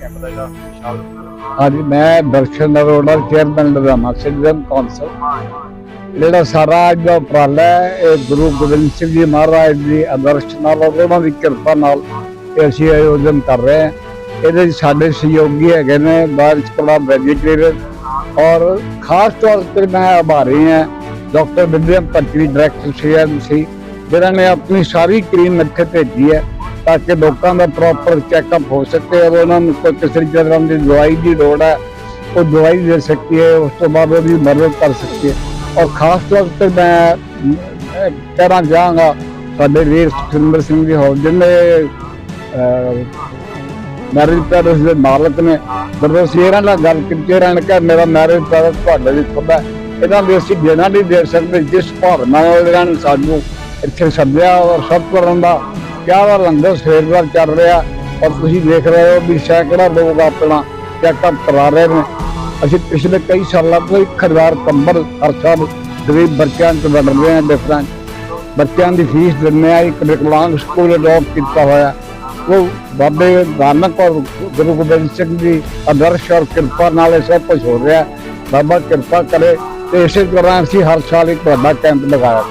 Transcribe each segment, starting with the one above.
Camp ਦਾ ਜਿਹੜਾ ਵਿਸ਼ਾਲ ਹਾਂਜੀ, ਮੈਂ Darshan Arora, chairman Ludhiana citizen council. ਜਿਹੜਾ ਸਾਰਾ ਅੱਜ ਦਾ ਉਪਰਾਲਾ ਹੈ, ਇਹ ਗੁਰੂ ਗੋਬਿੰਦ ਸਿੰਘ ਜੀ ਮਹਾਰਾਜ ਦੀ ਆਦਰਸ਼ ਨਾਲ ਉਹਨਾਂ ਦੀ ਕਿਰਪਾ ਨਾਲ ਇਹ ਅਸੀਂ ਆਯੋਜਨ ਕਰ ਰਹੇ ਹਾਂ। ਇਹਦੇ ਵਿੱਚ ਸਾਡੇ ਸਹਿਯੋਗੀ ਹੈਗੇ ਨੇ ਬਾਰਿਸ਼ ਕਲਾ ਵੈਜੀਟੇਰੀਅਨ ਔਰ ਖਾਸ ਤੌਰ ਤੇ ਮੈਂ ਆਭਾਰੀ ਹਾਂ, doctor Vidyam Patri director CMC ਜਿਹਨਾਂ ਨੇ ਆਪਣੀ ਸਾਰੀ ਟੀਮ ਇੱਥੇ ਭੇਜੀ ਹੈ। ਤਾਂ ਕਿ ਲੋਕਾਂ ਦਾ ਪ੍ਰੋਪਰ ਚੈੱਕਅਪ ਹੋ ਸਕੇ ਔਰ ਉਹਨਾਂ ਨੂੰ ਕੋਈ ਕਿਸੇ ਤਰ੍ਹਾਂ ਦੀ ਦਵਾਈ ਦੀ ਲੋੜ ਹੈ, ਉਹ ਦਵਾਈ ਦੇ ਸਕੀਏ, ਉਸ ਤੋਂ ਬਾਅਦ ਉਹਦੀ ਮਦਦ ਕਰ ਸਕੀਏ। ਔਰ ਖਾਸ ਤੌਰ ਤੇ ਮੈਂ ਕਹਿਣਾ ਚਾਹਾਂਗਾ, ਸਾਡੇ ਵੀਰ ਸੁਖਿੰਦਰ ਸਿੰਘ ਜੀ ਹੋ ਜਿਹਨੇ ਮੈਰਿਜ ਪੈਲਸ ਦੇ ਮਾਲਕ ਨੇ, ਜਦੋਂ ਅਸੀਂ ਇਹਨਾਂ ਨਾਲ ਗੱਲ ਕੀਤੀ, ਇਹਨਾਂ ਨੇ ਕਿਹਾ, ਮੇਰਾ ਮੈਰਿਜ ਪੈਲਸ ਤੁਹਾਡੇ ਲਈ ਖੁੱਲ੍ਹਾ ਇਹਨਾਂ ਦੇ ਅਸੀਂ ਦੇਣਾ ਨਹੀਂ ਦੇ ਸਕਦੇ, ਜਿਸ ਭਾਵਨਾ ਨਾਲ ਇਹਨਾਂ ਨੇ ਸਾਨੂੰ ਇੱਥੇ ਸੱਦਿਆ ਔਰ ਸਭ ਕਰਨ ਦਾ ਕਿਆ ਵਾ ਲੰਗਰ ਸਵੇਰ ਦਾ ਚੱਲ ਰਿਹਾ ਔਰ ਤੁਸੀਂ ਦੇਖ ਰਹੇ ਹੋ ਵੀ ਸੈਂਕੜਾ ਲੋਕ ਆਪਣਾ ਚੈੱਕਅਪ ਕਰਾ ਰਹੇ ਨੇ। ਅਸੀਂ ਪਿਛਲੇ ਕਈ ਸਾਲਾਂ ਤੋਂ ਇੱਕ ਹਜ਼ਾਰ ਕੰਬਲ ਹਰ ਸਾਲ ਗਰੀਬ ਬੱਚਿਆਂ ਨੂੰ ਵੰਡ ਰਹੇ ਹਾਂ ਡਿਫਰੈਂਟ ਬੱਚਿਆਂ ਦੀ ਫੀਸ ਦਿੰਦੇ ਆ ਇੱਕ ਵਿਕਲਾਂਗ ਸਕੂਲ ਅਡਾਪਟ ਕੀਤਾ ਹੋਇਆ। ਉਹ ਬਾਬੇ ਨਾਨਕ ਔਰ ਗੁਰੂ ਗੋਬਿੰਦ ਸਿੰਘ ਜੀ ਆਦਰਸ਼ ਔਰ ਕਿਰਪਾ ਨਾਲ ਇਹ ਸਭ ਕੁਝ ਹੋ ਰਿਹਾ। ਬਾਬਾ ਕਿਰਪਾ ਕਰੇ ਤੇ ਇਸੇ ਤਰ੍ਹਾਂ ਅਸੀਂ ਹਰ ਸਾਲ ਇੱਕ ਵੱਡਾ ਕੈਂਪ ਲਗਾਇਆ।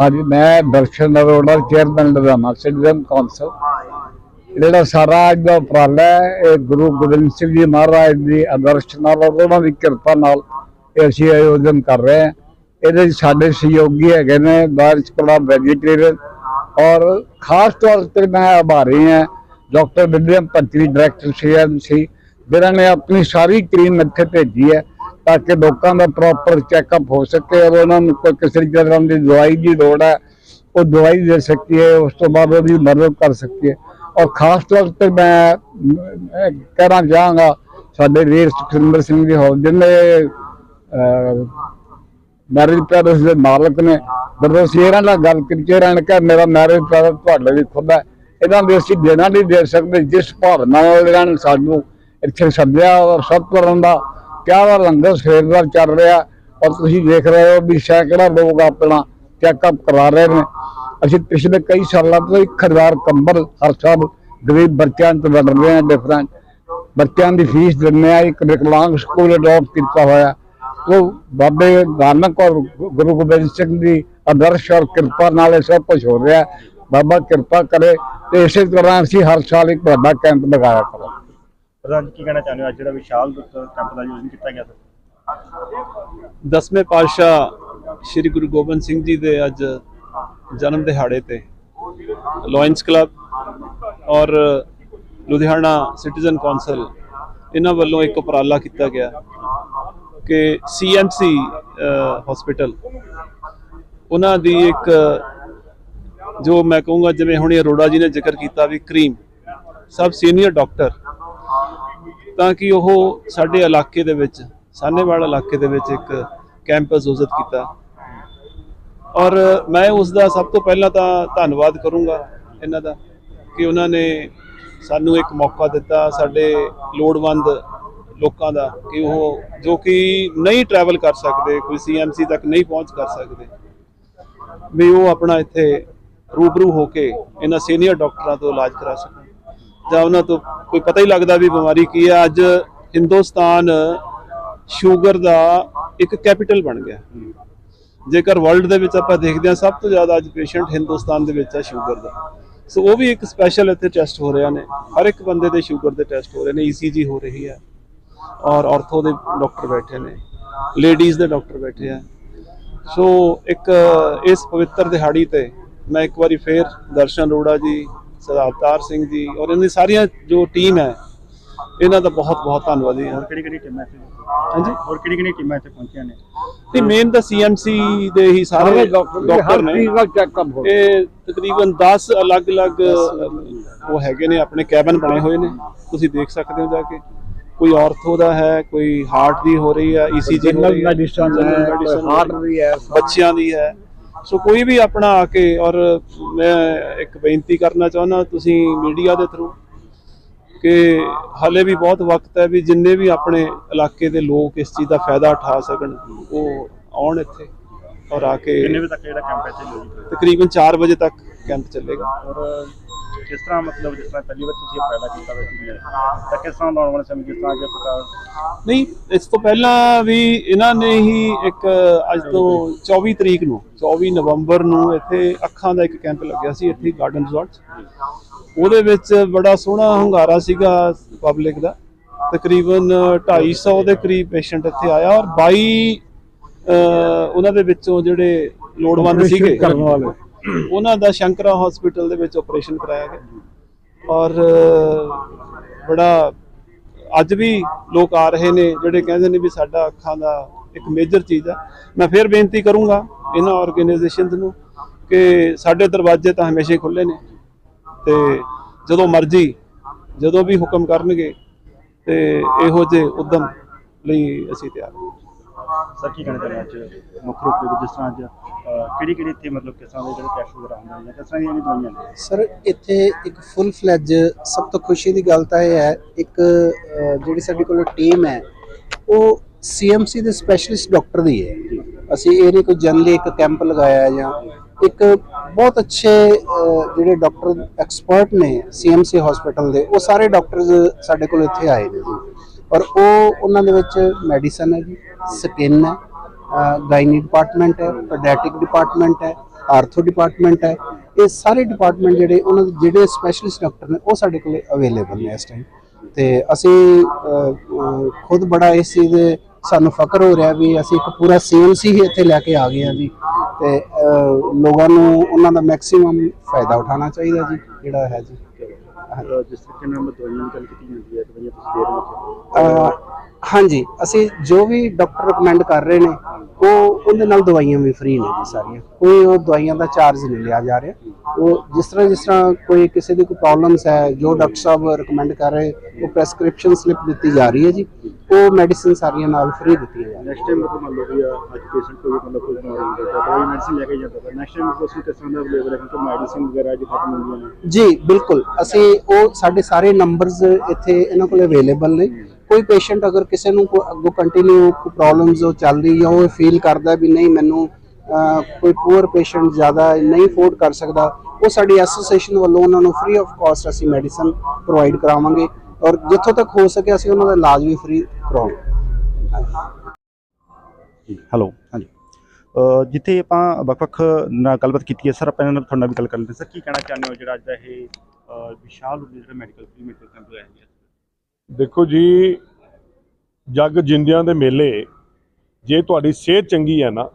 ਹਾਂਜੀ ਮੈਂ Darshan Arora chairman Ludhiana, citizen council. ਜਿਹੜਾ ਸਾਰਾ ਅੱਜ ਦਾ ਉਪਰਾਲਾ ਹੈ, ਇਹ ਗੁਰੂ ਗੋਬਿੰਦ ਸਿੰਘ ਜੀ ਮਹਾਰਾਜ ਦੀ ਆਦਰਸ਼ ਨਾਲ ਔਰ ਉਹਨਾਂ ਦੀ ਕਿਰਪਾ ਨਾਲ ਇਹ ਅਸੀਂ ਆਯੋਜਨ ਕਰ ਰਹੇ ਹਾਂ। ਇਹਦੇ ਵਿੱਚ ਸਾਡੇ ਸਹਿਯੋਗੀ ਹੈਗੇ ਨੇ ਬਾਰਿਸ਼ ਕਲਾ ਵੈਜੀਟੇਰੀਅਨ। ਔਰ ਖਾਸ ਤੌਰ ਤੇ ਮੈਂ ਆਭਾਰੀ ਹਾਂ, doctor Vidyam Patri director CMC ਜਿਨ੍ਹਾਂ ਨੇ ਆਪਣੀ ਸਾਰੀ ਟੀਮ ਇੱਥੇ ਭੇਜੀ ਹੈ। ਤਾਂ ਕਿ ਲੋਕਾਂ ਦਾ ਪ੍ਰੋਪਰ ਚੈੱਕਅਪ ਹੋ ਸਕੇ ਔਰ ਉਹਨਾਂ ਨੂੰ ਕੋਈ ਕਿਸੇ ਤਰ੍ਹਾਂ ਦੀ ਦਵਾਈ ਦੀ ਲੋੜ ਹੈ, ਉਹ ਦਵਾਈ ਦੇ ਸਕੀਏ, ਉਸ ਤੋਂ ਬਾਅਦ ਉਹਦੀ ਮਦਦ ਕਰ ਸਕੀਏ। ਔਰ ਖਾਸ ਤੌਰ ਤੇ ਮੈਂ ਕਹਿਣਾ ਚਾਹਾਂਗਾ, ਸਾਡੇ ਵੀਰ ਸੁਖਿੰਦਰ ਸਿੰਘ ਜੀ ਹੋ ਜਿਹਨੇ ਮੈਰਿਜ ਪੈਲਸ ਦੇ ਮਾਲਕ ਨੇ ਜਦੋਂ ਅਸੀਂ ਇਹਨਾਂ ਨਾਲ ਗੱਲ ਕੀਤੀ ਇਹਨਾਂ ਨੇ ਕਿਹਾ, ਮੇਰਾ ਮੈਰਿਜ ਪੈਲਸ ਤੁਹਾਡੇ ਲਈ ਖੁੱਲ੍ਹਾ ਇਹਨਾਂ ਦੇ ਅਸੀਂ ਦੇਣਾ ਨਹੀਂ ਦੇ ਸਕਦੇ, ਜਿਸ ਭਾਵਨਾ ਨਾਲ ਇਹਨਾਂ ਨੇ ਸਾਨੂੰ ਇੱਥੇ ਸੱਦਿਆ ਔਰ ਸਭ ਕਰਨ ਦਾ ਕਿਆ ਦਾ ਲੰਗਰ ਸਵੇਰ ਦਾ ਚੱਲ ਰਿਹਾ ਔਰ ਤੁਸੀਂ ਦੇਖ ਰਹੇ ਹੋ ਵੀ ਸੈਂਕੜਾ ਲੋਕ ਆਪਣਾ ਚੈੱਕਅਪ ਕਰਾ ਰਹੇ ਨੇ। ਅਸੀਂ ਪਿਛਲੇ ਕਈ ਸਾਲਾਂ ਤੋਂ 1000 ਕੰਬਲ ਹਰ ਸਾਲ ਗਰੀਬ ਬੱਚਿਆਂ ਨੂੰ ਵੰਡ ਰਹੇ ਹਾਂ ਡਿਫਰੈਂਟ ਬੱਚਿਆਂ ਦੀ ਫੀਸ ਦਿੰਦੇ ਆ, ਇੱਕ ਵਿਕਲਾਂਗ ਸਕੂਲ ਅਡਾਪਟ ਕੀਤਾ ਹੋਇਆ। ਉਹ ਬਾਬੇ ਨਾਨਕ ਔਰ ਗੁਰੂ ਗੋਬਿੰਦ ਸਿੰਘ ਦੀ ਆਦਰਸ਼ ਔਰ ਕਿਰਪਾ ਨਾਲ ਇਹ ਸਭ ਕੁਝ ਹੋ ਰਿਹਾ। ਬਾਬਾ ਕਿਰਪਾ ਕਰੇ ਤੇ ਇਸੇ ਤਰ੍ਹਾਂ ਅਸੀਂ ਹਰ ਸਾਲ ਇੱਕ ਵੱਡਾ ਕੈਂਪ ਲਗਾਇਆ ਕਰਾਂਗੇ। ਪ੍ਰਧਾਨ ਜੀ, ਕੀ ਕਹਿਣਾ ਚਾਹੁੰਦੇ ਹੋ? ਅੱਜ ਜਿਹੜਾ ਵਿਸ਼ਾਲ ਕੈਂਪ ਦਾ ਆਯੋਜਨ ਕੀਤਾ ਗਿਆ ਸੀ। ਦਸਵੇਂ ਪਾਤਸ਼ਾਹ ਸ੍ਰੀ ਗੁਰੂ ਗੋਬਿੰਦ ਸਿੰਘ ਜੀ ਦੇ ਅੱਜ ਜਨਮ ਦਿਹਾੜੇ ਤੇ ਲਾਇਨਸ ਕਲੱਬ ਔਰ ਲੁਧਿਆਣਾ ਸਿਟੀਜ਼ਨ ਕੌਂਸਲ ਇਹਨਾਂ ਵੱਲੋਂ ਇੱਕ ਉਪਰਾਲਾ ਕੀਤਾ ਗਿਆ ਕਿ ਸੀਐਮਸੀ ਹਸਪੀਟਲ ਉਹਨਾਂ ਦੀ ਇੱਕ ਜੋ ਮੈਂ ਕਹੂੰਗਾ ਜਿਵੇਂ ਹੁਣੇ ਅਰੋੜਾ ਜੀ ਨੇ ਜ਼ਿਕਰ ਕੀਤਾ ਵੀ ਕਰੀਮ ਸਭ ਸੀਨੀਅਰ ਡਾਕਟਰ ਤਾਂ ਕਿ ਉਹ ਸਾਡੇ ਇਲਾਕੇ ਦੇ ਵਿੱਚ ਸਾਨੇਵਾਲ ਇਲਾਕੇ ਦੇ ਵਿੱਚ ਇੱਕ ਕੈਂਪ ਉਜ਼ਤ ਕੀਤਾ। ਔਰ ਮੈਂ ਉਸ ਦਾ ਸਭ ਤੋਂ ਪਹਿਲਾਂ ਤਾਂ ਧੰਨਵਾਦ ਕਰੂੰਗਾ ਇਹਨਾਂ ਦਾ ਕਿ ਉਹਨਾਂ ਨੇ ਸਾਨੂੰ ਇੱਕ ਮੌਕਾ ਦਿੱਤਾ ਸਾਡੇ ਲੋੜਵੰਦ ਲੋਕਾਂ ਦਾ ਕਿ ਉਹ ਜੋ ਕਿ ਨਹੀਂ ਟਰੈਵਲ ਕਰ ਸਕਦੇ, ਕੋਈ ਸੀਐਮਸੀ ਤੱਕ ਨਹੀਂ ਪਹੁੰਚ ਕਰ ਸਕਦੇ। ਵੀ ਉਹ ਆਪਣਾ ਇੱਥੇ ਰੂਬਰੂ ਹੋ ਕੇ ਇਹਨਾਂ ਸੀਨੀਅਰ ਡਾਕਟਰਾਂ ਤੋਂ ਇਲਾਜ ਕਰਾ ਸਕਣ। ਜਾਂ ਉਹਨਾਂ ਤੋਂ ਕੋਈ ਪਤਾ ਹੀ ਲੱਗਦਾ ਵੀ ਬਿਮਾਰੀ ਕੀ ਹੈ, ਅੱਜ ਹਿੰਦੁਸਤਾਨ ਸ਼ੂਗਰ ਦਾ ਇੱਕ ਕੈਪੀਟਲ ਬਣ ਗਿਆ। ਜੇਕਰ ਵਰਲਡ ਦੇ ਵਿੱਚ ਆਪਾਂ ਦੇਖਦੇ ਹਾਂ, ਸਭ ਤੋਂ ਜ਼ਿਆਦਾ ਅੱਜ ਪੇਸ਼ੈਂਟ ਹਿੰਦੁਸਤਾਨ ਦੇ ਵਿੱਚ ਹੈ ਸ਼ੂਗਰ ਦਾ। ਸੋ ਉਹ ਵੀ ਇੱਕ ਸਪੈਸ਼ਲ ਇੱਥੇ ਟੈਸਟ ਹੋ ਰਿਹਾ ਨੇ। ਹਰ ਇੱਕ ਬੰਦੇ ਦੇ ਸ਼ੂਗਰ ਦੇ ਟੈਸਟ ਹੋ ਰਹੇ ਨੇ ਈਸੀਜੀ ਹੋ ਰਹੀ ਹੈ। ਔਰ ਆਰਥੋ ਦੇ ਡਾਕਟਰ ਬੈਠੇ ਨੇ ਲੇਡੀਜ਼ ਦੇ ਡਾਕਟਰ ਬੈਠੇ ਆ। ਸੋ ਇੱਕ ਇਸ ਪਵਿੱਤਰ ਦਿਹਾੜੀ ਤੇ ਮੈਂ ਇੱਕ ਵਾਰੀ ਫੇਰ ਦਰਸ਼ਨ ਅਰੋੜਾ ਜੀ ਸਰਦਾਰ ਅਵਤਾਰ ਸਿੰਘ ਜੀ ਔਰ ਇਹਨਾਂ ਦੀ ਸਾਰੀਆਂ ਜੋ ਟੀਮ ਹੈ ਇਹਨਾਂ ਦਾ ਬਹੁਤ ਬਹੁਤ ਧੰਨਵਾਦੀ ਹਾਂ ਹੋਰ ਕਿਹੜੀ ਕਿਹੜੀ ਟੀਮਾਂ ਇੱਥੇ? ਹਾਂਜੀ? ਹੋਰ ਕਿਹੜੀ ਕਿਹੜੀ ਟੀਮਾਂ ਇੱਥੇ ਪਹੁੰਚੀਆਂ ਨੇ? ਤੇ ਮੇਨ ਤਾਂ ਸੀਐਮਸੀ ਦੇ ਹੀ ਸਾਰੇ ਡਾਕਟਰ ਹਰ ਨੇ। ਚੀਜ਼ ਦਾ ਚੈੱਕਅਪ ਹੋ ਇਹ ਤਕਰੀਬਨ 10 ਅਲੱਗ-ਅਲੱਗ ਉਹ ਹੈਗੇ ਨੇ ਆਪਣੇ ਕੈਬਨ ਬਣੇ ਹੋਏ ਨੇ। ਤੁਸੀਂ ਦੇਖ ਸਕਦੇ ਹੋ ਜਾ ਕੇ। ਕੋਈ ਆਰਥੋ ਦਾ ਹੈ ਕੋਈ ਹਾਰਟ ਦੀ ਹੋ ਰਹੀ ਹੈ ਈਸੀਜੀ ਹੋ ਰਹੀ ਹੈ। ਹਾਰਟ ਦੀ ਹੈ ਬੱਚਿਆਂ ਦੀ ਹੈ। ਸੋ ਕੋਈ ਵੀ ਆਪਣਾ ਆ ਕੇ ਔਰ ਮੈਂ ਇੱਕ ਬੇਨਤੀ ਕਰਨਾ ਚਾਹੁੰਦਾ ਤੁਸੀਂ ਮੀਡੀਆ ਦੇ ਥਰੂ ਕਿ ਹਾਲੇ ਵੀ ਬਹੁਤ ਵਕਤ ਹੈ ਵੀ ਜਿੰਨੇ ਵੀ ਆਪਣੇ ਇਲਾਕੇ ਦੇ ਲੋਕ ਇਸ ਚੀਜ਼ ਦਾ ਫਾਇਦਾ ਉਠਾ ਸਕਣ ਉਹ ਆਉਣ ਇੱਥੇ ਔਰ ਆ ਕੇ ਕਿੰਨੇ ਵਜੇ ਤੱਕ ਜਿਹੜਾ ਕੈਂਪ ਹੋਊਗਾ ਤਕਰੀਬਨ 4 ਵਜੇ ਤੱਕ ਕੈਂਪ ਚੱਲੇਗਾ। ਔਰ ਕਿਸ ਤਰ੍ਹਾਂ ਮਤਲਬ ਜਿਸ ਤਰ੍ਹਾਂ ਪਹਿਲੀ ਵਾਰ ਤੁਸੀਂ ਇਹ ਪੈਦਾ ਕੀਤਾ ਵਾ ਚੀਜ਼ ਤਾਂ ਕਿਸ ਤਰ੍ਹਾਂ ਦਾ ਆਉਣ ਵਾਲੇ ਸਮੇਂ ਜਿਸ ਤਰ੍ਹਾਂ ਕਿ ਪ੍ਰਕਾਰ ਨਹੀਂ ਇਸ ਤੋਂ ਪਹਿਲਾਂ ਵੀ ਇਹਨਾਂ ਨੇ ਹੀ ਇੱਕ ਅੱਜ ਤੋਂ 24 ਤਰੀਕ ਨੂੰ 24 ਨਵੰਬਰ ਨੂੰ ਇੱਥੇ ਅੱਖਾਂ ਦਾ ਇੱਕ ਕੈਂਪ ਲੱਗਿਆ ਸੀ ਇੱਥੇ ਗਾਰਡਨ ਰਿਜ਼ੋਰਟ ਉਹਦੇ ਵਿੱਚ ਬੜਾ ਸੋਹਣਾ ਹੰਗਾਰਾ ਸੀਗਾ ਪਬਲਿਕ ਦਾ। ਤਕਰੀਬਨ 250 ਦੇ ਕਰੀਬ ਪੇਸ਼ੈਂਟ ਇੱਥੇ ਆਇਆ ਔਰ 22 ਅਹ, ਉਹਨਾਂ ਦੇ ਵਿੱਚੋਂ ਜਿਹੜੇ ਲੋੜਵੰਦ ਸੀਗੇ। ਕਰਨ ਵਾਲੇ। ਉਹਨਾਂ ਦਾ ਸ਼ੰਕਰਾ ਹਸਪੀਟਲ ਦੇ ਵਿੱਚ ਆਪਰੇਸ਼ਨ ਕਰਾਇਆ ਗਿਆ। ਔਰ ਬੜਾ, ਅੱਜ ਵੀ ਲੋਕ ਆ ਰਹੇ ਨੇ, ਜਿਹੜੇ ਕਹਿੰਦੇ ਨੇ ਵੀ ਸਾਡਾ ਅੱਖਾਂ ਦਾ ਇੱਕ ਮੇਜਰ ਚੀਜ਼ ਆ। ਮੈਂ ਫਿਰ ਬੇਨਤੀ ਕਰੂੰਗਾ ਇਹਨਾਂ ਆਰਗੇਨਾਈਜੇਸ਼ਨਸ ਨੂੰ ਕਿ ਸਾਡੇ ਦਰਵਾਜ਼ੇ ਤਾਂ ਹਮੇਸ਼ਾ ਹੀ ਖੁੱਲੇ ਨੇ। ਤੇ ਜਦੋਂ ਮਰਜ਼ੀ, ਜਦੋਂ ਵੀ ਹੁਕਮ ਕਰਨਗੇ, ਤੇ ਇਹੋ ਜਿਹੇ ਉਦਮ ਲਈ ਅਸੀਂ ਤਿਆਰ ਹਾਂ। ਸਰ, ਕੀ ਕਹਿਣਾ ਚਾਹੁੰਦੇ ਅੱਜ ਮੁੱਖ ਰੂਪ ਦੇ ਵਿੱਚ, ਜਿਸ ਤਰ੍ਹਾਂ ਅੱਜ ਕਿਹੜੀ ਕਿਹੜੀ ਇੱਥੇ ਮਤਲਬ ਕਿਸ ਦੇ ਜਿਹੜੇ ਟੈਸਟ ਵਗੈਰਾ ਹੁੰਦੇ ਨੇ ਕਿਸ ਤਰ੍ਹਾਂ ਦੀਆਂ ਜਿਹੜੀਆਂ ਦਵਾਈਆਂ ਨੇ? ਸਰ, ਇੱਥੇ ਇੱਕ ਫੁੱਲ ਫਲੈਜ ਸਭ ਤੋਂ ਖੁਸ਼ੀ ਦੀ ਗੱਲ ਤਾਂ ਇਹ ਹੈ, ਇੱਕ ਜਿਹੜੀ ਸਾਡੀ ਕੋਲ ਟੀਮ ਹੈ, ਉਹ ਸੀਐਮਸੀ ਦੇ ਸਪੈਸ਼ਲਿਸਟ ਡਾਕਟਰ ਦੀ ਹੈ। ਅਸੀਂ ਇਹ ਨਹੀਂ ਕੋਈ ਜਨਰਲੀ ਇੱਕ ਕੈਂਪ ਲਗਾਇਆ ਜਾਂ ਇੱਕ ਬਹੁਤ ਅੱਛੇ ਜਿਹੜੇ ਡਾਕਟਰ ਐਕਸਪਰਟ ਨੇ ਸੀਐਮਸੀ ਹਸਪੀਟਲ ਦੇ, ਉਹ ਸਾਰੇ ਡਾਕਟਰਸ ਸਾਡੇ ਕੋਲ ਇੱਥੇ ਆਏ ਨੇ ਜੀ। ਔਰ ਉਹ ਉਹਨਾਂ ਦੇ ਵਿੱਚ ਮੈਡੀਸਨ ਹੈ ਜੀ, ਸਕਿਨ ਹੈ ਗਾਇਨੀ ਡਿਪਾਰਟਮੈਂਟ ਹੈ ਪੈਡੀਆਟ੍ਰਿਕ ਡਿਪਾਰਟਮੈਂਟ ਹੈ, ਆਰਥੋ ਡਿਪਾਰਟਮੈਂਟ ਹੈ। ਇਹ ਸਾਰੇ ਡਿਪਾਰਟਮੈਂਟ ਜਿਹੜੇ ਉਹਨਾਂ ਦੇ ਜਿਹੜੇ ਸਪੈਸ਼ਲਿਸਟ ਡਾਕਟਰ ਨੇ, ਉਹ ਸਾਡੇ ਕੋਲੇ ਅਵੇਲੇਬਲ ਨੇ ਇਸ ਟਾਈਮ ਤੇ ਅਸੀਂ ਖੁਦ ਬੜਾ ਇਸ ਚੀਜ਼ ਦੇ ਸਾਨੂੰ ਫਖਰ ਹੋ ਰਿਹਾ ਵੀ ਅਸੀਂ ਇੱਕ ਪੂਰਾ ਸੀਐਮਸੀ ਹੀ ਇੱਥੇ ਲੈ ਕੇ ਆ ਗਏ ਹਾਂ ਜੀ। ਤੇ ਲੋਕਾਂ ਨੂੰ ਉਹਨਾਂ ਦਾ ਮੈਕਸਿਮਮ ਫਾਇਦਾ ਉਠਾਉਣਾ ਚਾਹੀਦਾ ਜੀ, ਜਿਹੜਾ ਹੈ ਜੀ। ਹਾਂਜੀ, ਅਸੀਂ ਜੋ ਵੀ ਡਾਕਟਰ ਰეკਮੈਂਡ ਕਰ ਰਹੇ ਨੇ, ਉਹ ਉਹਦੇ ਨਾਲ ਦਵਾਈਆਂ ਵੀ ਫ੍ਰੀ ਨੇ ਜੀ ਸਾਰੀਆਂ। ਕੋਈ ਉਹ ਦਵਾਈਆਂ ਦਾ ਚਾਰਜ ਨਹੀਂ ਲਿਆ ਜਾ ਰਿਹਾ। ਉਹ ਜਿਸ ਤਰ੍ਹਾਂ ਜਿਸ ਤਰ੍ਹਾਂ ਕੋਈ ਕਿਸੇ ਦੀ ਕੋਈ ਪ੍ਰੋਬਲਮਸ ਹੈ, ਜੋ ਡਾਕਟਰ ਸਾਹਿਬ ਰეკਮੈਂਡ ਕਰ ਰਹੇ, ਉਹ ਪ੍ਰੈਸਕ੍ਰਿਪਸ਼ਨ ਸਲਿੱਪ ਦਿੱਤੀ ਜਾ ਰਹੀ ਹੈ ਜੀ। ਉਹ ਮੈਡੀਸਿਨ ਸਾਰੀਆਂ ਨਾਲ ਫ੍ਰੀ ਦਿੱਤੀਆਂ ਜਾ ਰਹੀਆਂ ਨੈਕਸਟ ਟਾਈਮ ਮਤਲਬ ਮੰਨ ਲਓ ਵੀ ਅੱਜ ਪੇਸ਼ੈਂਟ ਕੋਈ ਮਤਲਬ ਕੋਈ ਬਿਮਾਰੀ ਹੁੰਦਾ ਤਾਂ ਦਵਾਈ ਮੈਡੀਸਿਨ ਲੈ ਕੇ ਜਾਂਦਾ। ਤਾਂ ਨੈਕਸਟ ਟਾਈਮ ਉਸ ਨੂੰ ਕਿਸ ਤਰ੍ਹਾਂ ਦਾ ਅਵੇਲੇਬਲ ਹੈ ਕਿਉਂਕਿ ਮੈਡੀਸਿਨ ਵਗੈਰਾ ਅੱਜ ਖਤਮ ਹੁੰਦੀਆਂ ਨੇ। ਜੀ ਬਿਲਕੁਲ। ਅਸੀਂ ਉਹ ਸਾਡੇ ਸਾਰੇ ਨੰਬਰਸ ਇੱਥੇ ਇਹਨਾਂ ਕੋਲ ਅਵੇਲੇਬਲ ਨੇ। ਕੋਈ ਪੇਸ਼ੈਂਟ ਅਗਰ ਕਿਸੇ ਨੂੰ ਕੋਈ ਅੱਗੋਂ ਕੰਟੀਨਿਊ ਪ੍ਰੋਬਲਮਸ ਉਹ ਚੱਲ ਰਹੀ ਜਾਂ ਉਹ ਫੀਲ ਕਰਦਾ ਵੀ ਨਹੀਂ ਮੈਨੂੰ ਕੋਈ ਪੂਅਰ ਪੇਸ਼ੈਂਟ ਜ਼ਿਆਦਾ ਨਹੀਂ ਅਫੋਰਡ ਕਰ ਸਕਦਾ ਉਹ ਸਾਡੀ ਐਸੋਸੀਏਸ਼ਨ ਵੱਲੋਂ ਉਹਨਾਂ ਨੂੰ ਫ੍ਰੀ ਆਫ ਕਾਸਟ ਅਸੀਂ ਮੈਡੀਸਨ ਪ੍ਰੋਵਾਈਡ ਕਰਾਵਾਂਗੇ। ਔਰ ਜਿੱਥੋਂ ਤੱਕ ਹੋ ਸਕੇ ਅਸੀਂ ਉਹਨਾਂ ਦਾ ਇਲਾਜ ਵੀ ਫ੍ਰੀ ਜੀ ਹੈਲੋ ਹਾਂਜੀ। ਜਿੱਥੇ ਆਪਾਂ ਵੱਖ-ਵੱਖ ਨਾਲ ਗੱਲਬਾਤ ਕੀਤੀ ਹੈ ਸਰ ਆਪਾਂ ਇਹਨਾਂ ਨਾਲ ਤੁਹਾਡੇ ਵੀ ਗੱਲ ਕਰ ਲੈਂਦੇ ਸਰ ਕੀ ਕਹਿਣਾ ਚਾਹੁੰਦੇ ਹੋ ਜਿਹੜਾ ਅੱਜ ਦਾ ਇਹ ਵਿਸ਼ਾਲ ਜਿਹੜਾ ਮੈਡੀਕਲ ਫ੍ਰੀ ਮੈਡੀਕਲ ਕੈਂਪ ਹੋਇਆ ਹੈ ਦੇਖੋ ਜੀ ਜਗ ਜਿੰਦਿਆਂ ਦੇ ਮੇਲੇ ਜੇ ਤੁਹਾਡੀ ਸਿਹਤ ਚੰਗੀ ਹੈ ਨਾ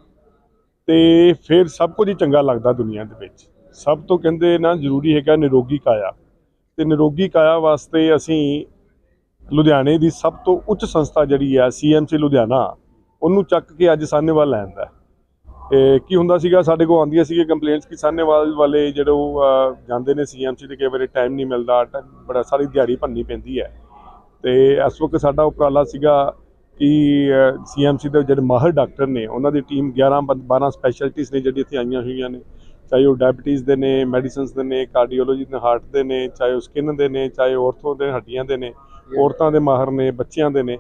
ਤੇ ਫਿਰ ਸਭ ਕੁਝ ਹੀ ਚੰਗਾ ਲੱਗਦਾ ਦੁਨੀਆ ਦੇ ਵਿੱਚ। ਸਭ ਤੋਂ ਕਹਿੰਦੇ ਨਾ ਜ਼ਰੂਰੀ ਹੈਗਾ ਨਿਰੋਗੀ ਕਾਇਆ। ਤੇ ਨਿਰੋਗੀ ਕਾਇਆ ਵਾਸਤੇ ਅਸੀਂ ਲੁਧਿਆਣੇ ਦੀ ਸਭ ਤੋਂ ਉੱਚ ਸੰਸਥਾ ਜਿਹੜੀ ਹੈ ਸੀਐਮਸੀ ਲੁਧਿਆਣਾ, ਉਹਨੂੰ ਚੱਕ ਕੇ ਅੱਜ ਸਾਹਨੇਵਾਲ ਲੈਂਦਾ ਇਹ ਕੀ ਹੁੰਦਾ ਸੀਗਾ, ਸਾਡੇ ਕੋਲ ਆਉਂਦੀਆਂ ਸੀਗੀਆਂ ਕੰਪਲੇਂਟਸ ਕਿ ਸਾਨੇਵਾਲ ਵਾਲੇ ਜਿਹੜੇ ਉਹ ਜਾਂਦੇ ਨੇ ਸੀਐਮਸੀ ਤੇ ਕਈ ਵਾਰੀ ਟਾਈਮ ਨਹੀਂ ਮਿਲਦਾ, ਟ- ਬੜਾ ਸਾਰੀ ਦਿਹਾੜੀ ਭੰਨੀ ਪੈਂਦੀ ਹੈ। ਤੇ ਇਸ ਵਕਤ ਸਾਡਾ ਉਪਰਾਲਾ ਸੀਗਾ ਕਿ ਸੀਐਮਸੀ ਦੇ ਜਿਹੜੇ ਮਾਹਰ ਡਾਕਟਰ ਨੇ, ਉਹਨਾਂ ਦੀ ਟੀਮ 11 ਬੰ- 12 ਸਪੈਸ਼ਲਟੀਜ਼ ਨੇ ਜਿਹੜੀ ਇੱਥੇ ਆਈਆਂ ਹੋਈਆਂ ਨੇ। ਚਾਹੇ ਉਹ ਡਾਇਬੀਟੀਜ਼ ਦੇ ਨੇ ਮੈਡੀਸਿਨਸ ਦੇ ਨੇ ਕਾਰਡੀਓਲੋਜੀ ਦੇ ਹਾਰਟ ਦੇ ਨੇ ਚਾਹੇ ਉਹ ਸਕਿਨ ਦੇ ਨੇ ਚਾਹੇ ਔਰਥੋ ਦੇ ਹੱਡੀਆਂ ਦੇ ਨੇ ਔਰਤਾਂ ਦੇ ਮਾਹਰ ਨੇ ਬੱਚਿਆਂ ਦੇ ਨੇ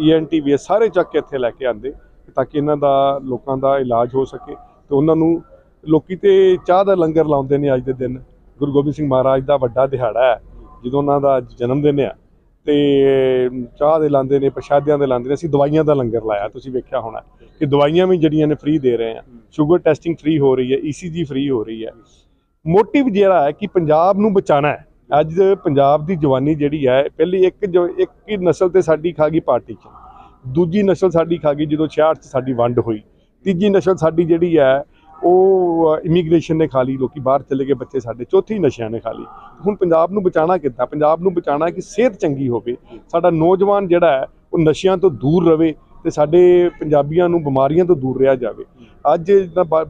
ਈਐਨਟੀ ਵੀ ਇਹ ਸਾਰੇ ਚੱਕ ਕੇ ਇੱਥੇ ਲੈ ਕੇ ਆਂਦੇ ਤਾਂ ਕਿ ਇਹਨਾਂ ਦਾ ਲੋਕਾਂ ਦਾ ਇਲਾਜ ਹੋ ਸਕੇ। ਤੇ ਉਹਨਾਂ ਨੂੰ ਲੋਕੀ ਤੇ ਚਾਹ ਦਾ ਲੰਗਰ ਲਾਉਂਦੇ ਨੇ ਅੱਜ ਦੇ ਦਿਨ। ਗੁਰੂ ਗੋਬਿੰਦ ਸਿੰਘ ਮਹਾਰਾਜ ਦਾ ਵੱਡਾ ਦਿਹਾੜਾ ਹੈ ਜਦੋਂ ਉਹਨਾਂ ਦਾ ਜਨਮ ਦਿਨ ਆ। ਤੇ ਚਾਹ ਦੇ ਲਾਉਂਦੇ ਨੇ ਪ੍ਰਸ਼ਾਦਿਆਂ ਦੇ ਲਾਉਂਦੇ ਨੇ ਅਸੀਂ ਦਵਾਈਆਂ ਦਾ ਲੰਗਰ ਲਾਇਆ ਤੁਸੀਂ ਵੇਖਿਆ ਹੋਣਾ ਕਿ ਦਵਾਈਆਂ ਵੀ ਜਿਹੜੀਆਂ ਨੇ ਫ੍ਰੀ ਦੇ ਰਹੇ ਆ। ਸ਼ੂਗਰ ਟੈਸਟਿੰਗ ਫ੍ਰੀ ਹੋ ਰਹੀ ਹੈ ਈਸੀਜੀ ਫ੍ਰੀ ਹੋ ਰਹੀ ਹੈ। ਮੋਟਿਵ ਜਿਹੜਾ ਹੈ ਕਿ ਪੰਜਾਬ ਨੂੰ ਬਚਾਣਾ ਹੈ। ਅੱਜ ਪੰਜਾਬ ਦੀ ਜਵਾਨੀ ਜਿਹੜੀ ਹੈ ਪਹਿਲੀ ਇੱਕ ਜੋ ਇੱਕ ਹੀ ਨਸਲ ਤੇ ਸਾਡੀ ਖਾ ਗਈ ਪਾਰਟੀ 'ਚ। ਦੂਜੀ ਨਸਲ ਸਾਡੀ ਖਾ ਗਈ ਜਦੋਂ 66 'ਚ ਸਾਡੀ ਵੰਡ ਹੋਈ। ਤੀਜੀ ਨਸਲ ਸਾਡੀ ਜਿਹੜੀ ਹੈ ਉਹ ਇਮੀਗ੍ਰੇਸ਼ਨ ਨੇ ਖਾ ਲਈ, ਲੋਕੀ ਬਾਹਰ ਚਲੇ ਗਏ ਬੱਚੇ ਸਾਡੇ, ਚੌਥੀ ਨਸ਼ਿਆਂ ਨੇ ਖਾ ਲਈ। ਹੁਣ ਪੰਜਾਬ ਨੂੰ ਬਚਾਉਣਾ ਕਿੱਦਾਂ? ਪੰਜਾਬ ਨੂੰ ਬਚਾਉਣਾ ਕਿ ਸਿਹਤ ਚੰਗੀ ਹੋਵੇ। ਸਾਡਾ ਨੌਜਵਾਨ ਜਿਹੜਾ ਹੈ, ਉਹ ਨਸ਼ਿਆਂ ਤੋਂ ਦੂਰ ਰਵੇ ਤੇ ਸਾਡੇ ਪੰਜਾਬੀਆਂ ਨੂੰ ਬਿਮਾਰੀਆਂ ਤੋਂ ਦੂਰ ਰਿਹਾ ਜਾਵੇ। ਅੱਜ ਜਿੱਦਾਂ ਬ-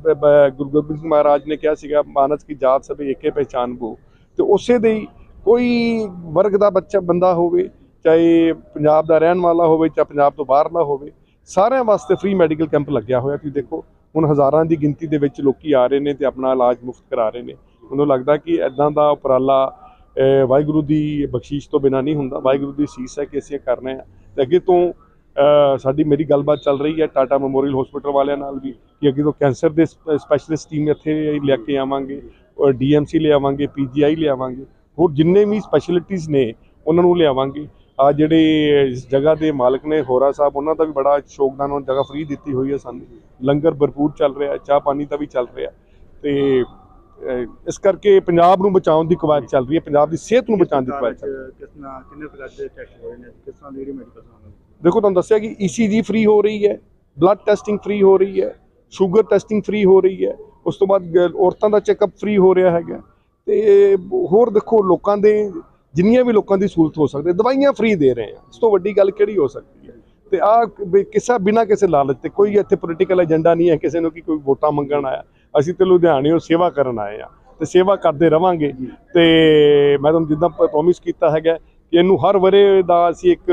ਗੁਰੂ ਗੋਬਿੰਦ ਸਿੰਘ ਮਹਾਰਾਜ ਨੇ ਕਿਹਾ ਸੀਗਾ, ਮਾਨਸ ਕੀ ਜਾਤ ਸਭੇ ਏਕੇ ਪਹਿਚਾਨ ਬੋ। ਤੇ ਉਸੇ ਦੇ ਹੀ ਕੋਈ ਵਰਗ ਦਾ ਬੱਚਾ, ਬੰਦਾ ਹੋਵੇ, ਚਾਹੇ ਪੰਜਾਬ ਦਾ ਰਹਿਣ ਵਾਲਾ ਹੋਵੇ, ਚਾਹੇ ਪੰਜਾਬ ਤੋਂ ਬਾਹਰਲਾ ਹੋਵੇ, ਸਾਰਿਆਂ ਵਾਸਤੇ ਫ੍ਰੀ ਮੈਡੀਕਲ ਕੈਂਪ ਲੱਗਿਆ ਹੋਇਆ। ਤੁਸੀਂ ਦੇਖੋ ਹੁਣ ਹਜ਼ਾਰਾਂ ਦੀ ਗਿਣਤੀ ਦੇ ਵਿੱਚ ਲੋਕੀ ਆ ਰਹੇ ਨੇ ਤੇ ਆਪਣਾ ਇਲਾਜ ਮੁਫਤ ਕਰਾ ਰਹੇ ਨੇ। ਮੈਨੂੰ ਲੱਗਦਾ ਕਿ ਐਦਾਂ ਦਾ ਉਪਰਾਲਾ ਵਾਹਿਗੁਰੂ ਦੀ ਬਖਸ਼ੀਸ਼ ਤੋਂ ਬਿਨਾ ਨਹੀਂ ਹੁੰਦਾ। ਵਾਹਿਗੁਰੂ ਦੀ ਸੀਸ ਹੈ ਕਿ ਅਸੀਂ ਇਹ ਰਹੇ ਹਾਂ। ਤੇ ਅੱਗੇ ਤੋਂ ਸਾਡੀ ਮੇਰੀ ਗੱਲਬਾਤ ਚੱਲ ਰਹੀ ਹੈ ਟਾਟਾ ਮੈਮੋਰੀਅਲ ਹਸਪੀਟਲ ਵਾਲਿਆਂ ਨਾਲ ਵੀ, ਕਿ ਅੱਗੇ ਤੋਂ ਕੈਂਸਰ ਦੇ ਸਪੈਸ਼ਲਿਸਟ ਟੀਮ ਇੱਥੇ ਲੈ ਕੇ ਆਵਾਂਗੇ, ਔਰ ਡੀਐਮਸੀ ਲਿਆਵਾਂਗੇ ਪੀਜੀਆਈ ਲਿਆਵਾਂਗੇ। ਹੋਰ ਜਿੰਨੇ ਵੀ ਸਪੈਸ਼ਲਿਟੀਜ਼ ਨੇ, ਉਹਨਾਂ ਨੂੰ ਲਿਆਵਾਂਗੇ। ਆ ਜਿਹੜੇ ਇਸ ਜਗ੍ਹਾ ਦੇ ਮਾਲਕ ਨੇ ਹੋਰਾ ਸਾਹਿਬ ਉਹਨਾਂ ਦਾ ਵੀ ਬੜਾ ਸ਼ੋਗਦਾਨ ਉਹਨਾਂ ਜਗ੍ਹਾ ਫ੍ਰੀ ਦਿੱਤੀ ਹੋਈ ਹੈ ਸਾਨੂੰ। ਲੰਗਰ ਭਰਪੂਰ ਚੱਲ ਰਿਹਾ ਚਾਹ ਪਾਣੀ ਦਾ ਵੀ ਚੱਲ ਰਿਹਾ ਤੇ ਇਸ ਕਰਕੇ ਪੰਜਾਬ ਨੂੰ ਬਚਾਉਣ ਦੀ ਕਵਾਇਦ ਚੱਲ ਰਹੀ ਹੈ ਪੰਜਾਬ ਦੀ ਸਿਹਤ ਨੂੰ ਬਚਾਉਣ ਦੀ ਕਵਾਇਦ ਚੱਲ ਰਹੀ ਹੈ। ਕਿਸ ਨਾਲ ਕਿੰਨੇ ਪ੍ਰਕਾਰ ਦੇ ਟੈਸਟ ਹੋ ਰਹੇ ਨੇ? ਕਿਸ ਤਰ੍ਹਾਂ ਦੀ ਜਿਹੜੀ ਮੈਡੀਕਲ ਦੇਖੋ ਤੁਹਾਨੂੰ ਦੱਸਿਆ ਕਿ ECG ਫ੍ਰੀ ਹੋ ਰਹੀ ਹੈ ਬਲੱਡ ਟੈਸਟਿੰਗ ਫ੍ਰੀ ਹੋ ਰਹੀ ਹੈ ਸ਼ੂਗਰ ਟੈਸਟਿੰਗ ਫ੍ਰੀ ਹੋ ਰਹੀ ਹੈ ਉਸ ਤੋਂ ਬਾਅਦ ਔਰਤਾਂ ਦਾ ਚੈੱਕਅਪ ਫ੍ਰੀ ਹੋ ਰਿਹਾ ਹੈਗਾ। ਤੇ ਹੋਰ ਦੇਖੋ ਲੋਕਾਂ ਦੇ ਜਿੰਨੀਆਂ ਵੀ ਲੋਕਾਂ ਦੀ ਸਹੂਲਤ ਹੋ ਸਕਦੀ ਹੈ ਦਵਾਈਆਂ ਫ੍ਰੀ ਦੇ ਰਹੇ ਆ ਇਸ ਤੋਂ ਵੱਡੀ ਗੱਲ ਕਿਹੜੀ ਹੋ ਸਕਦੀ ਹੈ? ਤੇ ਆ ਕਿਸੇ ਬਿਨਾ ਕਿਸੇ ਲਾਲਚ ਤੇ ਕੋਈ ਇੱਥੇ ਪੋਲੀਟੀਕਲ ਏਜੰਡਾ ਨਹੀਂ ਹੈ ਕਿਸੇ ਨੂੰ ਕਿ ਕੋਈ ਵੋਟਾਂ ਮੰਗਣ ਆਇਆ। ਅਸੀਂ ਤੇ ਲੁਧਿਆਣਿਓਂ ਸੇਵਾ ਕਰਨ ਆਏ ਆ ਤੇ ਸੇਵਾ ਕਰਦੇ ਰਵਾਂਗੇ। ਤੇ ਮੈਂ ਤੁਹਾਨੂੰ ਜਿੱਦਾਂ ਪ੍ਰੋਮਿਸ ਕੀਤਾ ਹੈਗਾ ਕਿ ਇਹਨੂੰ ਹਰ ਵਰੇ ਦਾ ਅਸੀਂ ਇੱਕ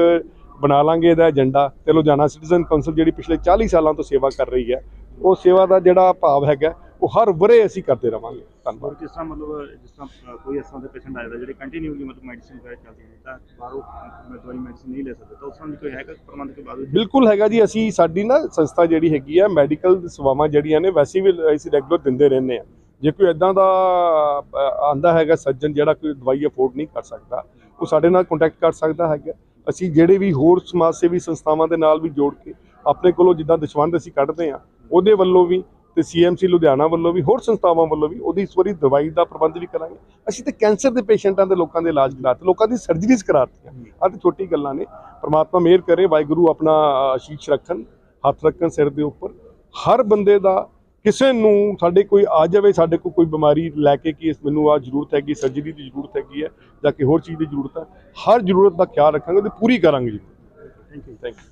ਬਣਾ ਲਾਂਗੇ ਇਹਦਾ ਏਜੰਡਾ ਤੇ ਲੁਧਿਆਣਾ ਸਿਟੀਜ਼ਨ ਕਾਉਂਸਲ ਜਿਹੜੀ ਪਿਛਲੇ 40 ਸਾਲਾਂ ਤੋਂ ਸੇਵਾ ਕਰ ਰਹੀ ਹੈ ਉਹ ਸੇਵਾ ਦਾ ਜਿਹੜਾ ਭਾਵ ਹੈਗਾ ਉਹ ਹਰ ਵਰੇ ਅਸੀਂ ਕਰਦੇ ਰਵਾਂਗੇ। ਧੰਨਵਾਦ। ਕਿਸ ਤਰ੍ਹਾਂ ਮਤਲਬ ਜਿਸ ਤਰ੍ਹਾਂ ਕੋਈ ਇਸ ਤਰ੍ਹਾਂ ਦੇ ਪੇਸ਼ੈਂਟ ਆਇਆ ਜਿਹੜੇ ਕੰਟੀਨਿਊਲੀ ਮਤਲਬ ਮੈਡੀਸਿਨ ਵਗੈਰਾ ਚੱਲਦੀ ਹੈ ਤਾਂ ਬਾਹਰੋਂ ਦਵਾਈ ਮੈਡੀਸਿਨ ਨਹੀਂ ਲੈ ਸਕਦੇ ਤਾਂ ਉਸ ਤਰ੍ਹਾਂ ਦੀ ਕੋਈ ਹੈਗਾ ਪ੍ਰਬੰਧ ਕੇ ਬਾਅਦ ਬਿਲਕੁਲ ਹੈਗਾ ਜੀ ਅਸੀਂ ਸਾਡੀ ਨਾ ਸੰਸਥਾ ਜਿਹੜੀ ਹੈਗੀ ਆ ਮੈਡੀਕਲ ਸੇਵਾਵਾਂ ਜਿਹੜੀਆਂ ਨੇ ਵੈਸੇ ਵੀ ਅਸੀਂ ਰੈਗੂਲਰ ਦਿੰਦੇ ਰਹਿੰਦੇ ਆ ਜੇ ਕੋਈ ਇਦਾਂ ਦਾ ਆਂਦਾ ਹੈਗਾ ਸੱਜਣ ਜਿਹੜਾ ਕੋਈ ਦਵਾਈ ਅਫੋਰਡ ਨਹੀਂ ਕਰ ਸਕਦਾ ਉਹ ਸਾਡੇ ਨਾਲ ਕੰਟੈਕਟ ਕਰ ਸਕਦਾ ਹੈਗਾ। ਅਸੀਂ ਜਿਹੜੇ ਵੀ ਹੋਰ ਸਮਾਜ ਸੇਵੀ ਸੰਸਥਾਵਾਂ ਦੇ ਨਾਲ ਵੀ ਜੋੜ ਕੇ ਆਪਣੇ ਕੋਲੋਂ ਜਿੱਦਾਂ ਦਸ਼ਵੰਦ ਅਸੀਂ ਕੱਢਦੇ ਆ ਉਹਦੇ ਵੱਲੋਂ ਵੀ ਤੇ ਸੀਐਮਸੀ ਲੁਧਿਆਣਾ ਵੱਲੋਂ ਵੀ ਹੋਰ ਸੰਸਥਾਵਾਂ ਵੱਲੋਂ ਵੀ ਉਹਦੀ ਇਸ ਵਾਰੀ ਦਵਾਈ ਦਾ ਪ੍ਰਬੰਧ ਵੀ ਕਰਾਂਗੇ। ਅਸੀਂ ਤੇ ਕੈਂਸਰ ਦੇ ਪੇਸ਼ੈਂਟਾਂ ਦੇ ਲੋਕਾਂ ਦੇ ਇਲਾਜ ਕਰਾਤੇ ਲੋਕਾਂ ਦੀ ਸਰਜਰੀਜ਼ ਕਰਾਤੀਆਂ। ਆਹ ਤੇ ਛੋਟੀ ਗੱਲਾਂ ਨੇ। ਪ੍ਰਮਾਤਮਾ ਮਿਹਰ ਕਰੇ ਵਾਹਿਗੁਰੂ ਆਪਣਾ ਆਸ਼ੀਸ਼ ਰੱਖਣ ਹੱਥ ਰੱਖਣ ਸਿਰ ਦੇ ਉੱਪਰ। ਹਰ ਬੰਦੇ ਦਾ ਕਿਸੇ ਨੂੰ ਸਾਡੇ ਕੋਈ ਆ ਜਾਵੇ ਸਾਡੇ ਕੋਲ ਕੋਈ ਬਿਮਾਰੀ ਲੈ ਕੇ ਕਿ ਇਸ ਮੈਨੂੰ ਆ ਜ਼ਰੂਰਤ ਹੈਗੀ ਸਰਜਰੀ ਦੀ ਜ਼ਰੂਰਤ ਹੈਗੀ ਹੈ ਜਾਂ ਕਿ ਹੋਰ ਚੀਜ਼ ਦੀ ਜ਼ਰੂਰਤ ਹੈ ਹਰ ਜ਼ਰੂਰਤ ਦਾ ਖਿਆਲ ਰੱਖਾਂਗੇ ਤੇ ਪੂਰੀ ਕਰਾਂਗੇ ਜੀ। Thank you thank you